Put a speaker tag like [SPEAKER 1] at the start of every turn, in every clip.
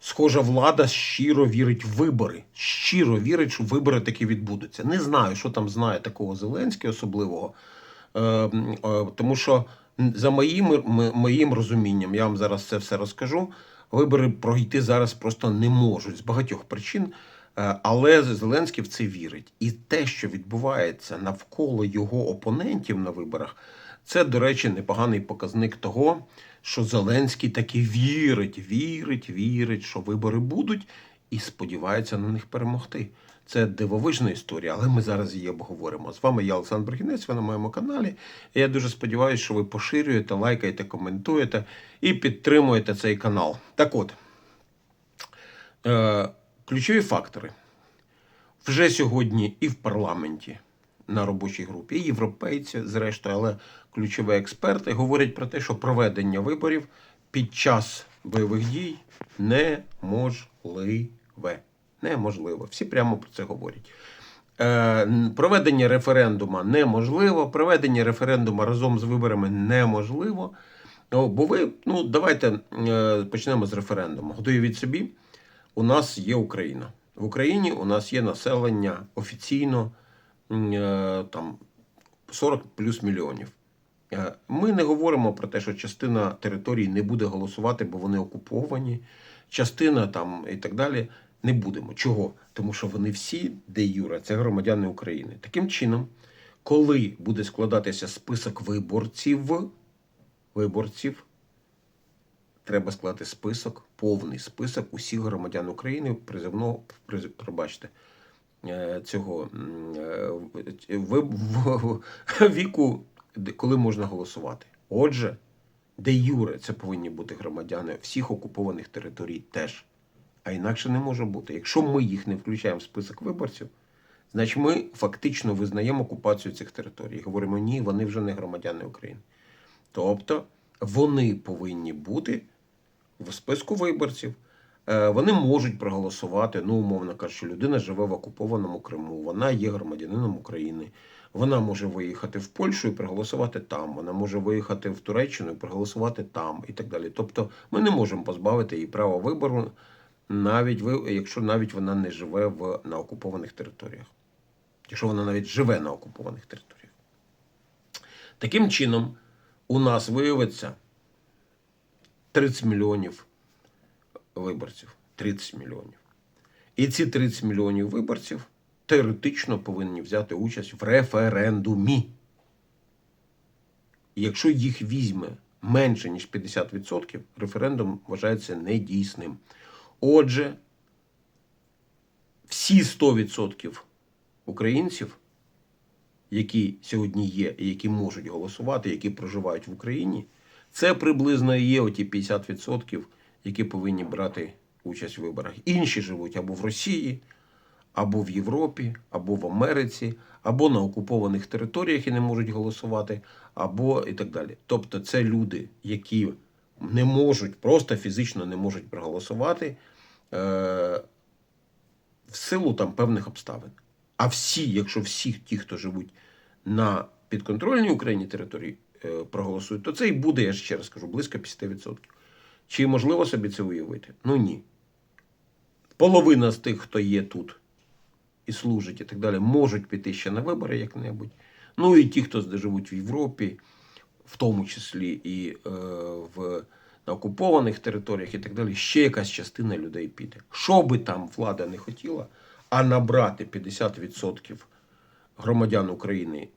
[SPEAKER 1] схожа влада щиро вірить в вибори. Щиро вірить, що вибори таки відбудуться. Не знаю, що там знає такого Зеленський особливого. Е, е, тому що за моїм, моїм розумінням, я вам зараз це все розкажу. Вибори пройти зараз просто не можуть з багатьох причин. Е, Але Зеленський в це вірить. І те, що відбувається навколо його опонентів на виборах, це, до речі, непоганий показник того, що Зеленський таки вірить, вірить, вірить, що вибори будуть, і сподівається на них перемогти. Це дивовижна історія, але ми зараз її обговоримо. З вами я Олександр Брехінець, ви на моєму каналі. І я дуже сподіваюся, що ви поширюєте, лайкаєте, коментуєте і підтримуєте цей канал. Так от, е, ключові фактори. Вже сьогодні і в парламенті на робочій групі, європейці, зрештою, але ключові експерти говорять про те, що проведення виборів під час бойових дій неможливе. Неможливо. Всі прямо про це говорять. Е, проведення референдуму неможливо, проведення референдуму разом з виборами неможливо. Бо ви, ну давайте е, почнемо з референдуму. Від собі. У нас є Україна. В Україні у нас є населення офіційно там 40 плюс мільйонів. Е, Ми не говоримо про те, що частина територій не буде голосувати, бо вони окуповані, частина там і так далі. Не будемо. Чого? Тому що вони всі, де Юра, це громадяни України. Таким чином, коли буде складатися список виборців, виборців, треба склати список, повний список усіх громадян України призивного, приз- пробачте, е, цього е, в, в, віку, коли можна голосувати. Отже, де Юре, це повинні бути громадяни всіх окупованих територій теж. А інакше не може бути. Якщо ми їх не включаємо в список виборців, значить ми фактично визнаємо окупацію цих територій. Говоримо, ні, вони вже не громадяни України. Тобто вони повинні бути в списку виборців. Е, Вони можуть проголосувати, ну, умовно кажучи, людина живе в окупованому Криму, вона є громадянином України. Вона може виїхати в Польщу і проголосувати там. Вона може виїхати в Туреччину і проголосувати там, і так далі. Тобто, ми не можемо позбавити її права вибору, навіть якщо навіть вона не живе в, на окупованих територіях. Якщо вона навіть живе на окупованих територіях. Таким чином, у нас виявиться 30 мільйонів виборців. 30 мільйонів. І ці 30 мільйонів виборців теоретично повинні взяти участь в референдумі. І якщо їх візьме менше, ніж 50%, референдум вважається недійсним. Отже, всі 100% українців, які сьогодні є і які можуть голосувати, які проживають в Україні, це приблизно є оті 50%, які повинні брати участь в виборах. Інші живуть або в Росії, або в Європі, або в Америці, або на окупованих територіях і не можуть голосувати, або і так далі. Тобто, це люди, які не можуть, просто фізично не можуть проголосувати е, в силу там певних обставин. А всі, якщо всі ті, хто живуть на підконтрольній Україні території, е, проголосують, то це і буде, я ще раз кажу, близько 50%. Чи можливо собі це уявити? Ну ні. Половина з тих, хто є тут і служить, і так далі, можуть піти ще на вибори як-небудь. Ну і ті, хто живуть в Європі, в тому числі і е, в, на окупованих територіях і так далі, ще якась частина людей піде. Що би там влада не хотіла, а набрати 50% громадян України,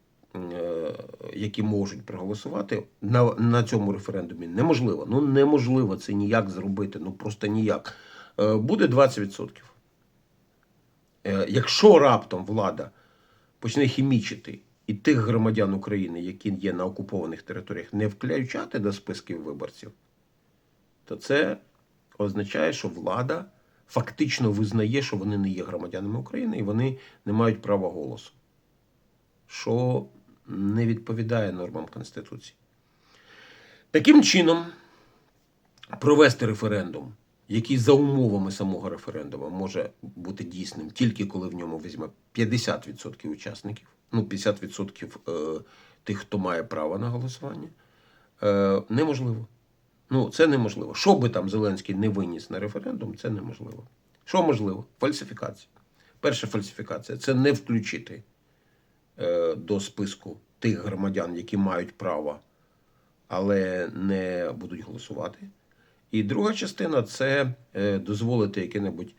[SPEAKER 1] які можуть проголосувати, на, на цьому референдумі неможливо. Ну неможливо це ніяк зробити, ну просто ніяк. Е, Буде 20%. Е, Якщо раптом влада почне хімічити і тих громадян України, які є на окупованих територіях, не включати до списків виборців, то це означає, що влада фактично визнає, що вони не є громадянами України і вони не мають права голосу, що не відповідає нормам Конституції. Таким чином, провести референдум, який за умовами самого референдуму може бути дійсним тільки коли в ньому візьме 50% учасників, ну 50% е, тих, хто має право на голосування, е, неможливо. Ну, це неможливо. Що би там Зеленський не виніс на референдум, це неможливо. Що можливо? Фальсифікація. Перша фальсифікація це не включити до списку тих громадян, які мають право, але не будуть голосувати. І друга частина це е, дозволити яке-небудь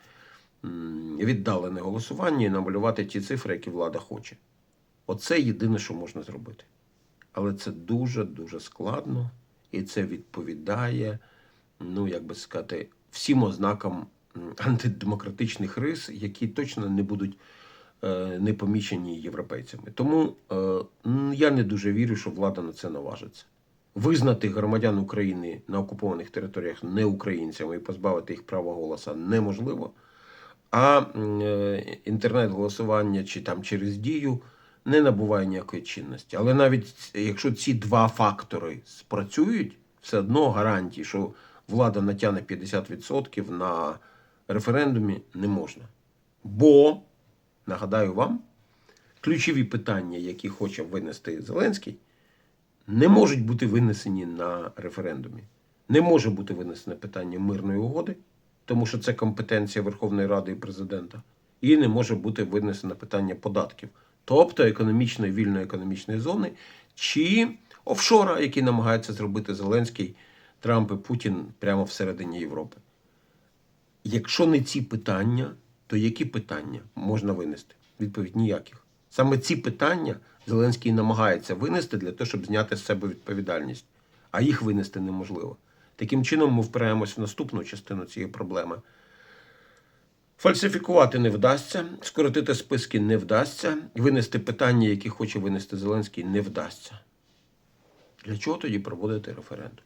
[SPEAKER 1] віддалене голосування і намалювати ті цифри, які влада хоче. Оце єдине, що можна зробити. Але це дуже-дуже складно, і це відповідає, ну, як би сказати, всім ознакам антидемократичних рис, які точно не будуть е, не помічені європейцями. Тому е, я не дуже вірю, що влада на це наважиться. Визнати громадян України на окупованих територіях не українцями і позбавити їх права голоса неможливо. А е, інтернет-голосування чи там через дію не набуває ніякої чинності. Але навіть якщо ці два фактори спрацюють, все одно гарантії, що влада натягне 50% на референдумі, не можна. Бо, нагадаю вам, ключові питання, які хоче винести Зеленський, не можуть бути винесені на референдумі. Не може бути винесене питання мирної угоди, тому що це компетенція Верховної Ради і президента, і не може бути винесене питання податків, тобто економічної вільної економічної зони чи офшора, який намагається зробити Зеленський, Трамп і Путін прямо всередині Європи. Якщо не ці питання, то які питання можна винести? Відповідь ніяких. Саме ці питання Зеленський намагається винести для того, щоб зняти з себе відповідальність, а їх винести неможливо. Таким чином, ми впираємось в наступну частину цієї проблеми. Фальсифікувати не вдасться, скоротити списки не вдасться, винести питання, які хоче винести Зеленський, не вдасться. Для чого тоді проводити референдум?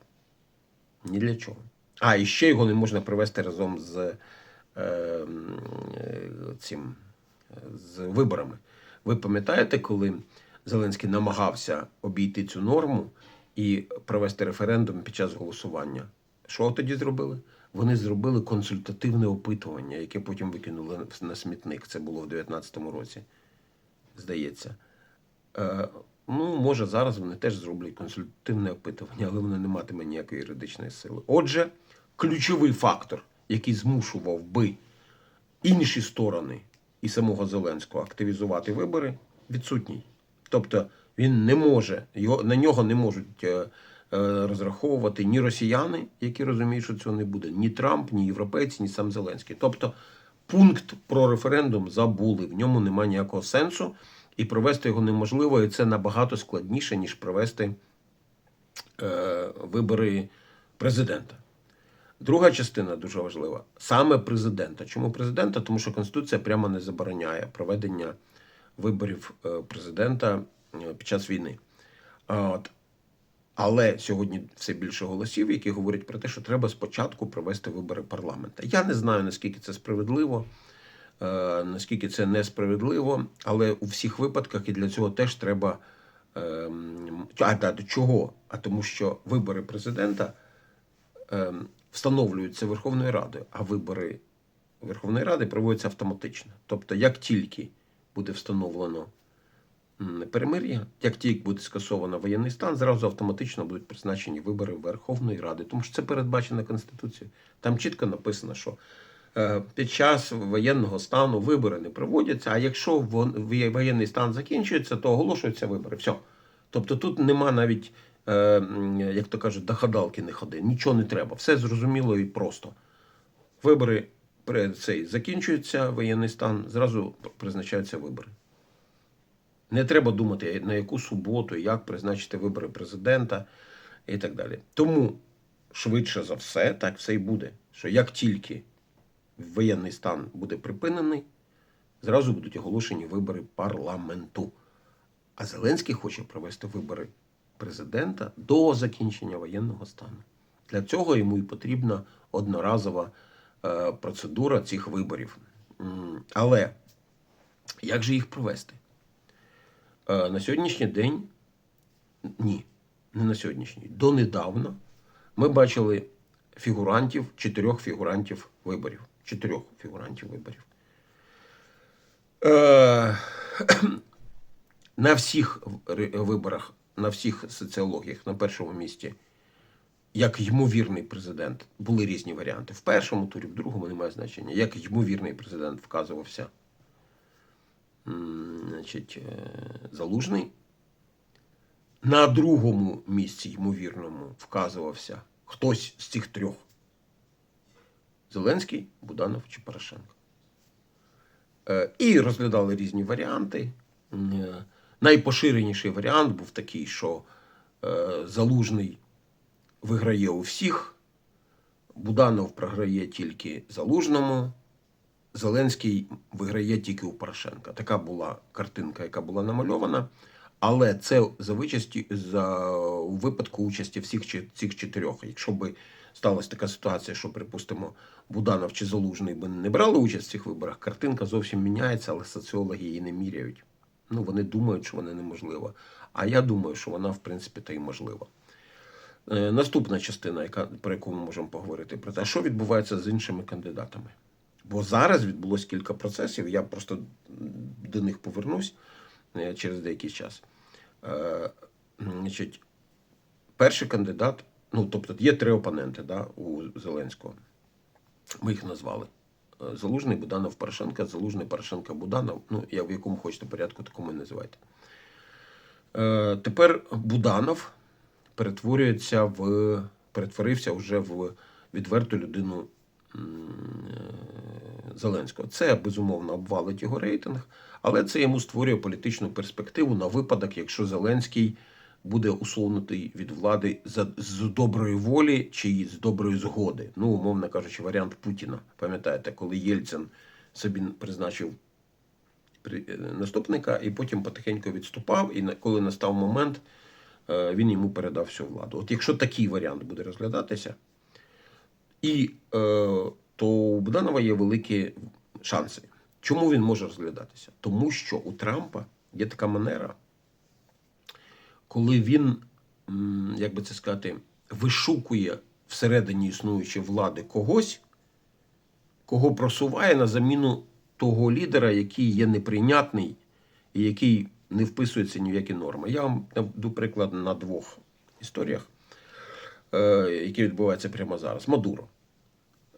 [SPEAKER 1] Ні для чого. А, і ще його не можна привести разом з е, е, цим, з виборами. Ви пам'ятаєте, коли Зеленський намагався обійти цю норму і провести референдум під час голосування? Що тоді зробили? Вони зробили консультативне опитування, яке потім викинули на смітник. Це було в 2019 році, здається. Е, ну, може, зараз вони теж зроблять консультативне опитування, але воно не матиме ніякої юридичної сили. Отже, ключовий фактор, який змушував би інші сторони і самого Зеленського активізувати вибори, відсутній. Тобто він не може, його, на нього не можуть е, е, розраховувати ні росіяни, які розуміють, що цього не буде, ні Трамп, ні європейці, ні сам Зеленський. Тобто пункт про референдум забули, в ньому немає ніякого сенсу, і провести його неможливо, і це набагато складніше, ніж провести е, вибори президента. Друга частина дуже важлива саме президента. Чому президента? Тому що Конституція прямо не забороняє проведення виборів е, президента е, під час війни. От. Але сьогодні все більше голосів, які говорять про те, що треба спочатку провести вибори парламента. Я не знаю, наскільки це справедливо, е, наскільки це несправедливо, але у всіх випадках і для цього теж треба. ем, А да, до чого? А тому, що вибори президента встановлюються Верховною Радою, а вибори Верховної Ради проводяться автоматично. Тобто, як тільки буде встановлено перемир'я, як тільки буде скасовано воєнний стан, зразу автоматично будуть призначені вибори Верховної Ради, тому що це передбачено Конституцією. Там чітко написано, що е, під час воєнного стану вибори не проводяться, а якщо воєнний стан закінчується, то оголошуються вибори. Все. Тобто тут нема навіть, як то кажуть, до гадалки не ходи, нічого не треба. Все зрозуміло і просто. Вибори цей закінчується воєнний стан, зразу призначаються вибори. Не треба думати, на яку суботу, як призначити вибори президента і так далі. Тому, швидше за все, так все і буде. Що як тільки воєнний стан буде припинений, зразу будуть оголошені вибори парламенту. А Зеленський хоче провести вибори президента до закінчення воєнного стану. Для цього йому і потрібна одноразова е, процедура цих виборів. Але як же їх провести? Е, на сьогоднішній день ні, не на сьогоднішній. Донедавна ми бачили фігурантів, чотирьох фігурантів виборів. Чотирьох фігурантів виборів. Е, на всіх виборах, на всіх соціологіях на першому місці як ймовірний президент. Були різні варіанти. В першому турі, в другому немає значення. Як ймовірний президент вказувався значить, е, Залужний. На другому місці, ймовірному, вказувався хтось з цих трьох: Зеленський, Буданов чи Порошенко. Е, І розглядали різні варіанти. Найпоширеніший варіант був такий, що е, Залужний виграє у всіх, Буданов програє тільки Залужному, Зеленський виграє тільки у Порошенка. Така була картинка, яка була намальована. Але це за вичасті за випадку участі всіх цих чотирьох. Якщо би сталася така ситуація, що, припустимо, Буданов чи Залужний би не брали участь в цих виборах, картинка зовсім міняється, але соціологи її не міряють. Ну, вони думають, що вона неможлива. А я думаю, що вона, в принципі, та й можлива. Е, Наступна частина, яка, про яку ми можемо поговорити, про те, що відбувається з іншими кандидатами. Бо зараз відбулось кілька процесів, я просто до них повернусь е, через деякий час. Е, Значить, перший кандидат, ну тобто є три опоненти да, у Зеленського. Ми їх назвали. Е, Залужний, Буданов, Порошенко, Залужний, Порошенко, Буданов. Ну, я в якому хочете порядку, такому і називайте. Е, Тепер Буданов перетворюється в, перетворився вже в відверту людину е, Зеленського. Це безумовно обвалить його рейтинг, але це йому створює політичну перспективу на випадок, якщо Зеленський буде усунутий від влади за, з доброї волі чи з доброї згоди. Ну, умовно кажучи, варіант Путіна. Пам'ятаєте, коли Єльцин собі призначив е, наступника і потім потихеньку відступав, і коли настав момент, е, він йому передав всю владу. От якщо такий варіант буде розглядатися, і е, то у Буданова є великі шанси. Чому він може розглядатися? Тому що у Трампа є така манера, коли він, як би це сказати, вишукує всередині існуючої влади когось, кого просуває на заміну того лідера, який є неприйнятний і який не вписується ні в які норми. Я вам наведу приклад на двох історіях, е, які відбуваються прямо зараз. Мадуро.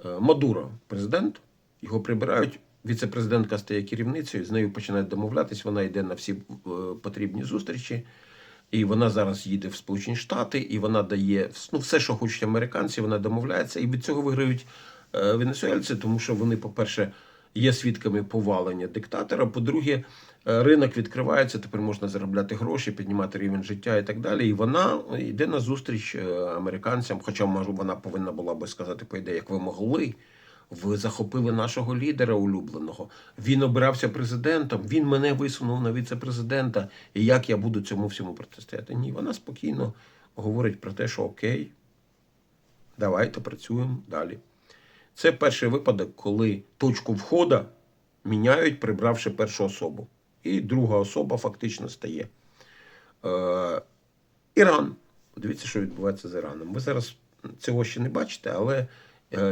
[SPEAKER 1] Е, Мадуро президент, його прибирають. Віце-президентка стає керівницею, з нею починають домовлятись. Вона йде на всі е, потрібні зустрічі. І вона зараз їде в Сполучені Штати, і вона дає ну, все, що хочуть американці, вона домовляється. І від цього виграють е, венесуельці, тому що вони, по-перше, є свідками повалення диктатора. По-друге, е, ринок відкривається, тепер можна заробляти гроші, піднімати рівень життя і так далі. І вона йде на зустріч е, американцям, хоча може вона повинна була би сказати, по ідеї, як ви могли. Ви захопили нашого лідера улюбленого. Він обирався президентом. Він мене висунув на віце-президента. І як я буду цьому всьому протистояти? Ні, вона спокійно говорить про те, що окей, давайте працюємо далі. Це перший випадок, коли точку входу міняють, прибравши першу особу. І друга особа фактично стає. Е, Іран. Дивіться, що відбувається з Іраном. Ви зараз цього ще не бачите, але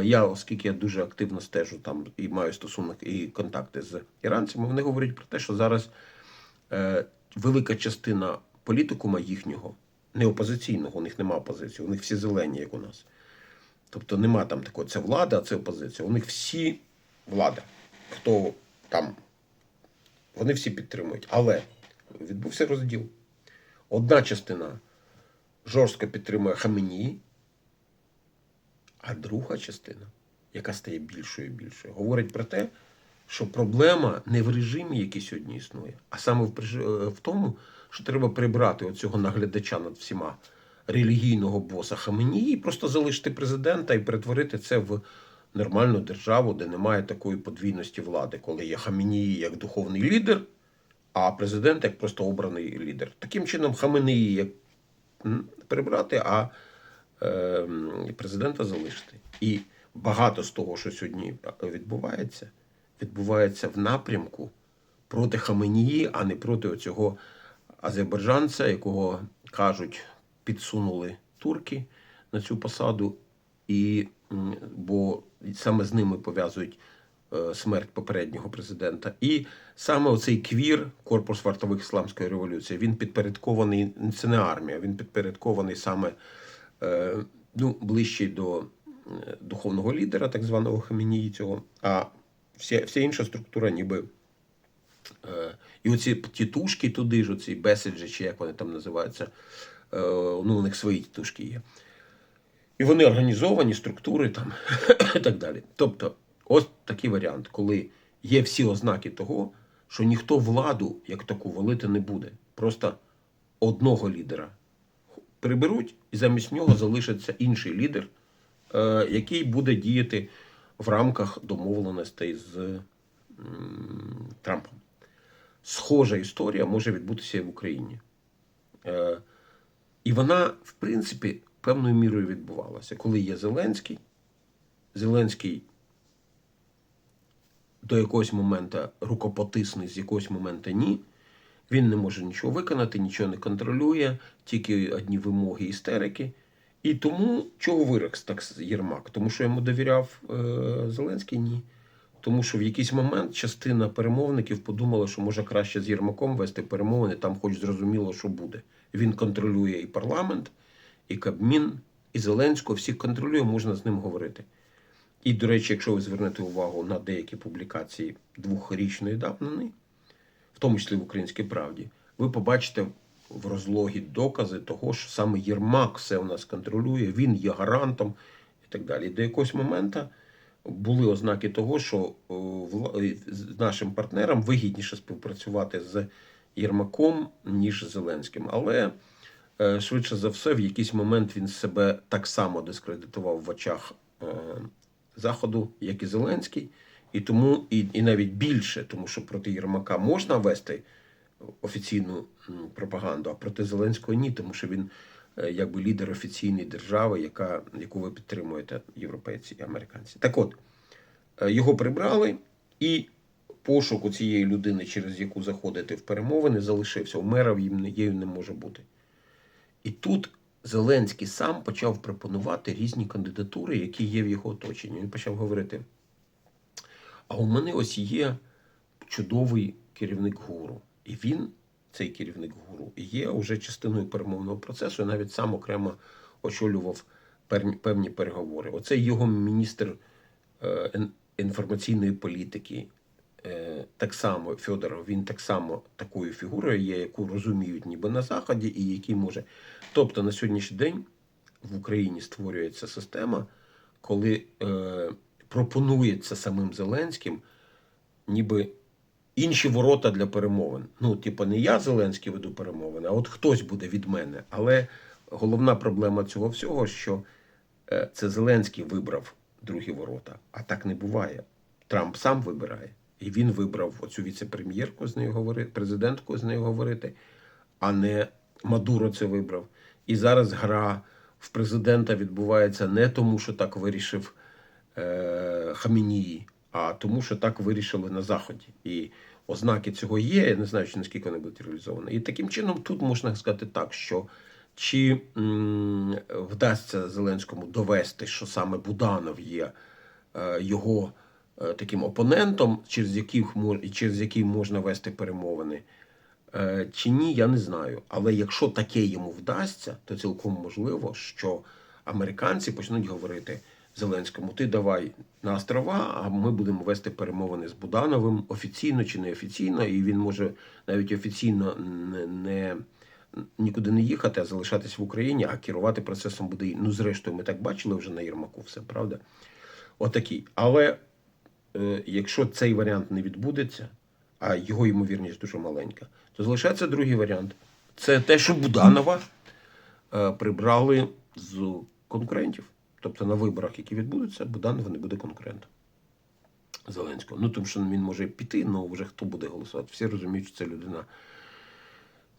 [SPEAKER 1] я, оскільки я дуже активно стежу там і маю стосунок і контакти з іранцями, вони говорять про те, що зараз е, велика частина політикума їхнього, не опозиційного, у них немає опозиції, у них всі зелені, як у нас. Тобто нема там такого, це влада, а це опозиція. У них всі влада. Хто там, вони всі підтримують. Але відбувся розділ. Одна частина жорстко підтримує Хаменії, а друга частина, яка стає більшою і більшою, говорить про те, що проблема не в режимі, який сьогодні існує, а саме в, е, тому, що треба прибрати оцього наглядача над всіма релігійного боса Хаменії, і просто залишити президента і перетворити це в нормальну державу, де немає такої подвійності влади, коли є Хаменії як духовний лідер, а президент як просто обраний лідер. Таким чином, Хаменії як прибрати, а президента залишити. І багато з того, що сьогодні відбувається, відбувається в напрямку проти Хаменії, а не проти оцього азербайджанця, якого кажуть, підсунули турки на цю посаду, і, бо саме з ними пов'язують е, смерть попереднього президента. І саме оцей квір, корпус вартових ісламської революції, він підпорядкований, це не армія, він підпорядкований саме ну, ближчий до е, духовного лідера, так званого Хаменії цього, а вся, вся інша структура ніби. Е, і оці тітушки туди ж, оці бесіджі, чи як вони там називаються, е, ну, у них свої тітушки є. І вони організовані, структури там і так далі. Тобто, ось такий варіант, коли є всі ознаки того, що ніхто владу як таку валити не буде. Просто одного лідера приберуть, і замість нього залишиться інший лідер, е, який буде діяти в рамках домовленостей з Трампом. Схожа історія може відбутися і в Україні. Е, і вона, в принципі, певною мірою відбувалася. Коли є Зеленський, Зеленський до якогось моменту рукопотисний, з якогось моменту ні. Він не може нічого виконати, нічого не контролює, тільки одні вимоги істерики. І тому чого вирекс так Єрмак? Тому що йому довіряв е, Зеленський? Ні. Тому що в якийсь момент частина перемовників подумала, що може краще з Єрмаком вести перемовини, там хоч зрозуміло, що буде. Він контролює і парламент, і Кабмін, і Зеленського, всіх контролює, можна з ним говорити. І, до речі, якщо ви звернете увагу на деякі публікації двохрічної давнини, тому числі в Українській правді, ви побачите в розлогі докази того, що саме Єрмак все у нас контролює, він є гарантом і так далі. До якогось моменту були ознаки того, що з нашим партнерам вигідніше співпрацювати з Єрмаком, ніж з Зеленським. Але е, швидше за все, в якийсь момент він себе так само дискредитував в очах е, Заходу, як і Зеленський. І тому, і, і навіть більше, тому що проти Єрмака можна вести офіційну пропаганду, а проти Зеленського ні, тому що він е, якби лідер офіційної держави, яка, яку ви підтримуєте, європейці і американці. Так от, е, його прибрали, і пошук у цієї людини, через яку заходити в перемовини, залишився. У мера їм не- її не може бути. І тут Зеленський сам почав пропонувати різні кандидатури, які є в його оточенні. Він почав говорити: а у мене ось є чудовий керівник гуру. І він, цей керівник гуру, є вже частиною перемовного процесу, і навіть сам окремо очолював певні переговори. Оце його міністр е, інформаційної політики. Е, Так само Федоров, він так само такою фігурою є, яку розуміють ніби на Заході, і який може. Тобто на сьогоднішній день в Україні створюється система, коли е, пропонується самим Зеленським ніби інші ворота для перемовин. Ну, типу, не я Зеленський веду перемовини, а от хтось буде від мене. Але головна проблема цього всього, що е, це Зеленський вибрав другі ворота, а так не буває. Трамп сам вибирає. І він вибрав оцю віце-прем'єрку з нею говорити, президентку з нею говорити, а не Мадуро це вибрав. І зараз гра в президента відбувається не тому, що так вирішив е, Хамінії, а тому, що так вирішили на Заході. І ознаки цього є. Я не знаю, чи наскільки вони будуть реалізовані. І таким чином тут можна сказати так, що чи м, вдасться Зеленському довести, що саме Буданов є е, його е, таким опонентом, через яких мож- через який можна вести перемовини. Е, Чи ні, я не знаю. Але якщо таке йому вдасться, то цілком можливо, що американці почнуть говорити Зеленському: ти давай на острова, а ми будемо вести перемовини з Будановим офіційно чи неофіційно, і він може навіть офіційно не, не нікуди не їхати, а залишатись в Україні, а керувати процесом буде. Ну, зрештою, ми так бачили вже на Єрмаку, все правда? Отакий. Але е, якщо цей варіант не відбудеться, а його ймовірність дуже маленька, то залишається другий варіант. Це те, що Буданова е, прибрали з конкурентів. Тобто на виборах, які відбудуться, Буданов не буде конкурентом Зеленського. Ну, тому що він може піти, але вже хто буде голосувати. Всі розуміють, що це людина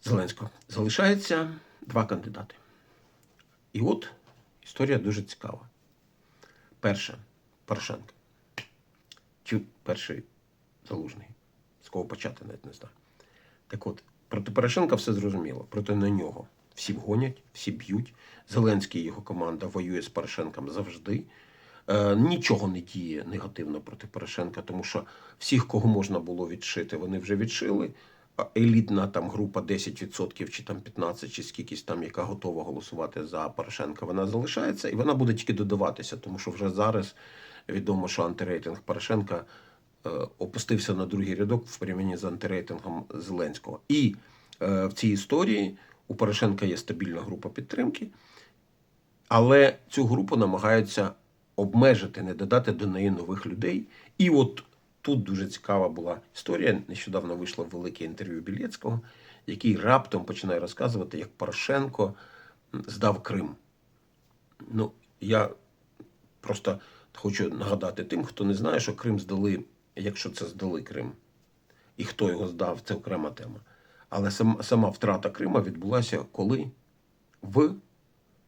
[SPEAKER 1] Зеленського. Залишається два кандидати. І от історія дуже цікава. Перша Порошенко. Чи перший залужний. З кого почати, навіть не знаю. Так от, проти Порошенка все зрозуміло. Проти на нього всі гонять, всі б'ють. Зеленський і його команда воює з Порошенком завжди. Е, нічого не діє негативно проти Порошенка, тому що всіх, кого можна було відшити, вони вже відшили. елітна там група 10% чи там 15%, чи скількись там, яка готова голосувати за Порошенка, вона залишається, і вона буде тільки додаватися, тому що вже зараз відомо, що антирейтинг Порошенка е, опустився на другий рядок в порівнянні з антирейтингом Зеленського. І е, в цій історії у Порошенка є стабільна група підтримки, але цю групу намагаються обмежити, не додати до неї нових людей. І от тут дуже цікава була історія. Нещодавно вийшло велике інтерв'ю Білєцького, який раптом починає розказувати, як Порошенко здав Крим. Ну, я просто хочу нагадати тим, хто не знає, що Крим здали, якщо це здали Крим, і хто його здав, це окрема тема. Але сам, сама втрата Крима відбулася коли? В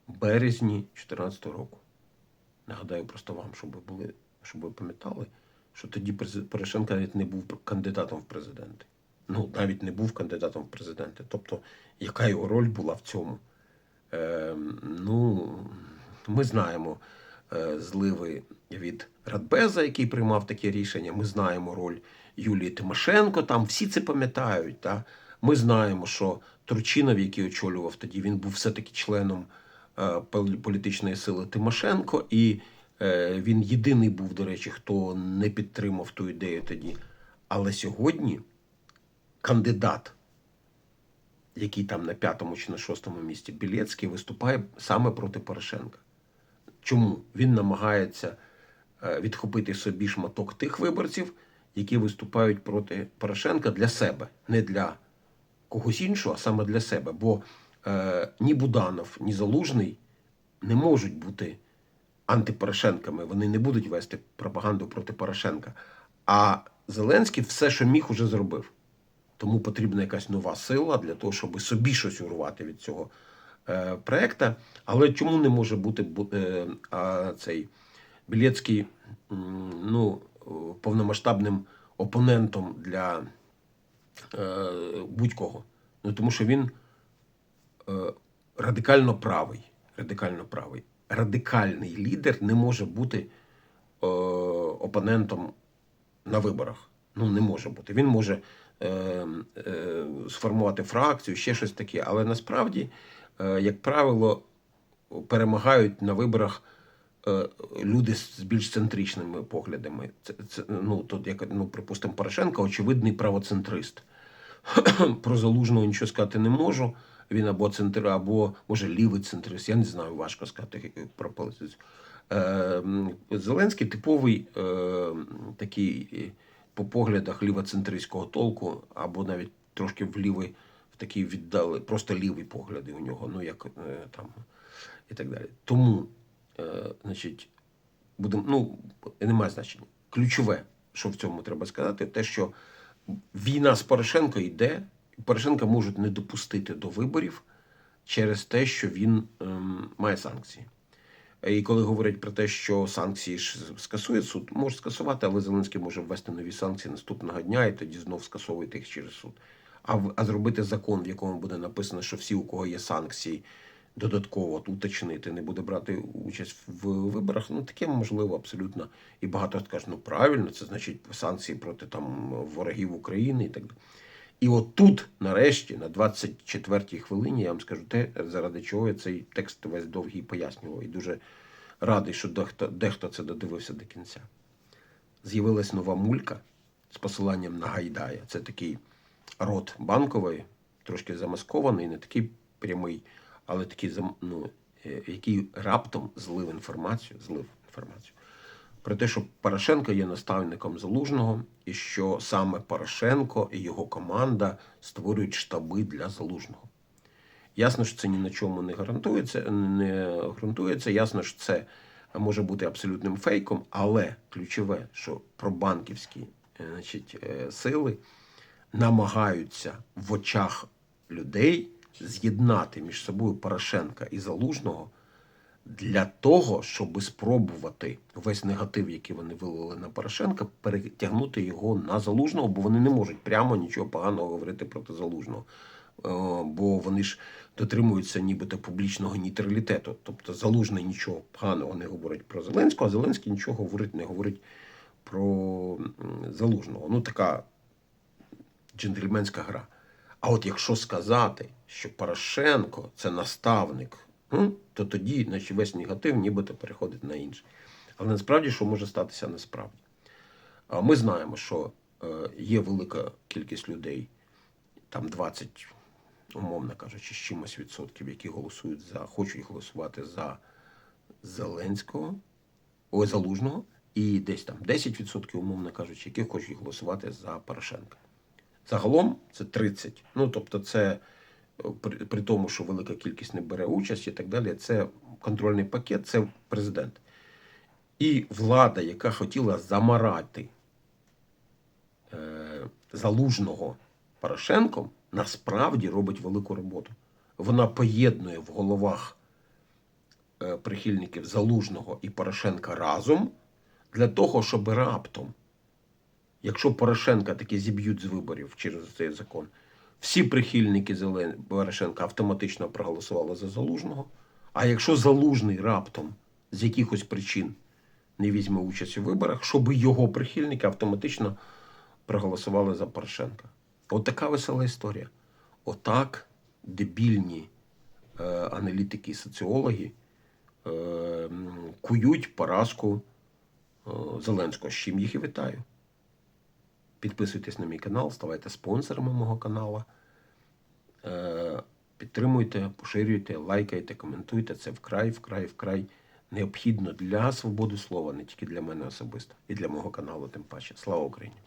[SPEAKER 1] березні 2014 року. Нагадаю просто вам, щоб ви були, щоб ви пам'ятали, що тоді Порошенко навіть не був кандидатом в президенти. Ну, навіть не був кандидатом в президенти. Тобто, яка його роль була в цьому? Е, ну, ми знаємо е, зливи від Радбеза, який приймав таке рішення. Ми знаємо роль Юлії Тимошенко. Там всі це пам'ятають. Та? Ми знаємо, що Турчинов, який очолював тоді, він був все-таки членом е, політичної сили Тимошенко, і е, він єдиний був, до речі, хто не підтримав ту ідею тоді. Але сьогодні кандидат який там на п'ятому чи на шостому місці Білецький, виступає саме проти Порошенка. Чому? Він намагається е, відхопити собі шматок тих виборців, які виступають проти Порошенка для себе, не для когось іншого, а саме для себе. Бо е, ні Буданов, ні Залужний не можуть бути антипорошенками. Вони не будуть вести пропаганду проти Порошенка. А Зеленський все, що міг, уже зробив. Тому потрібна якась нова сила для того, щоб собі щось урвати від цього е, проекта. Але чому не може бути е, а, цей Білецький ну, повномасштабним опонентом для е, будь-кого? Ну тому що він е, радикально правий. Радикально правий. Радикальний лідер не може бути е, опонентом на виборах. Ну, не може бути. Він може сформувати фракцію, ще щось таке. Але насправді, як правило, перемагають на виборах люди з більш центричними поглядами. Це, це, ну, тут, як, ну, припустимо, Порошенко, очевидний правоцентрист. Про залужного нічого сказати не можу. Він або центр, або може лівий центрист. Я не знаю, важко сказати про політику. Е, Зеленський типовий е, такий е, по поглядах лівоцентристського толку, або навіть трошки в лівий, в такий віддали, просто ліві погляди у нього, ну як там і так далі. Тому, значить, будемо, ну, немає значення. Ключове, що в цьому треба сказати, те, що війна з Порошенко йде, і Порошенка можуть не допустити до виборів через те, що він ем, має санкції. І коли говорять про те, що санкції ж скасує суд, може скасувати, але Зеленський може ввести нові санкції наступного дня і тоді знов скасовувати їх через суд. А, а зробити закон, в якому буде написано, що всі, у кого є санкції, додатково от, уточнити, не буде брати участь в виборах, ну таке можливо абсолютно. І багато скажуть, ну правильно, це значить санкції проти там ворогів України і так далі. І от тут, нарешті, на 24-й хвилині, я вам скажу те, заради чого я цей текст весь довгий пояснював. І дуже радий, що дехто, дехто це додивився до кінця. З'явилась нова мулька з посиланням на Гайдая. Це такий рот банковий, трошки замаскований, не такий прямий, але такий, ну, е, який раптом злив інформацію, злив інформацію про те, що Порошенко є наставником залужного, і що саме Порошенко і його команда створюють штаби для залужного. Ясно, що це ні на чому не гарантується, не ґрунтується. Ясно, що це може бути абсолютним фейком, але ключове, що пробанківські е, значить, е, сили намагаються в очах людей з'єднати між собою Порошенка і Залужного для того, щоб спробувати весь негатив, який вони вилили на Порошенка, перетягнути його на залужного, бо вони не можуть прямо нічого поганого говорити проти залужного. Е, Бо вони ж дотримуються нібито публічного нейтралітету. Тобто залужний нічого поганого не говорить про Зеленського, а Зеленський нічого говорить, не говорить про залужного. Ну, така джентльменська гра. А от якщо сказати, що Порошенко це наставник, то тоді значить, весь негатив нібито переходить на інший. Але насправді, що може статися насправді? Ми знаємо, що е, є велика кількість людей, там 20, умовно кажучи, з чимось відсотків, які голосують за, хочуть голосувати за Зеленського, ой, Залужного, і десь там 10%, умовно кажучи, які хочуть голосувати за Порошенка. Загалом це 30. Ну, тобто, це е, при, при тому, що велика кількість не бере участь і так далі, це контрольний пакет, це президент. І влада, яка хотіла замарати е, залужного Порошенком, насправді робить велику роботу. Вона поєднує в головах е, прихильників Залужного і Порошенка разом для того, щоб раптом, якщо Порошенка таки зіб'ють з виборів через цей закон, всі прихильники Зелен... Порошенка автоматично проголосували за Залужного. А якщо Залужний раптом з якихось причин не візьме участь у виборах, щоб його прихильники автоматично проголосували за Порошенка. От така весела історія. Отак дебільні е, аналітики і соціологи е, кують поразку е, Зеленського, з чим їх і вітаю. Підписуйтесь на мій канал, ставайте спонсорами мого каналу. Е, Підтримуйте, поширюйте, лайкайте, коментуйте. Це вкрай, вкрай, вкрай необхідно для свободи слова, не тільки для мене особисто, і для мого каналу, тим паче. Слава Україні!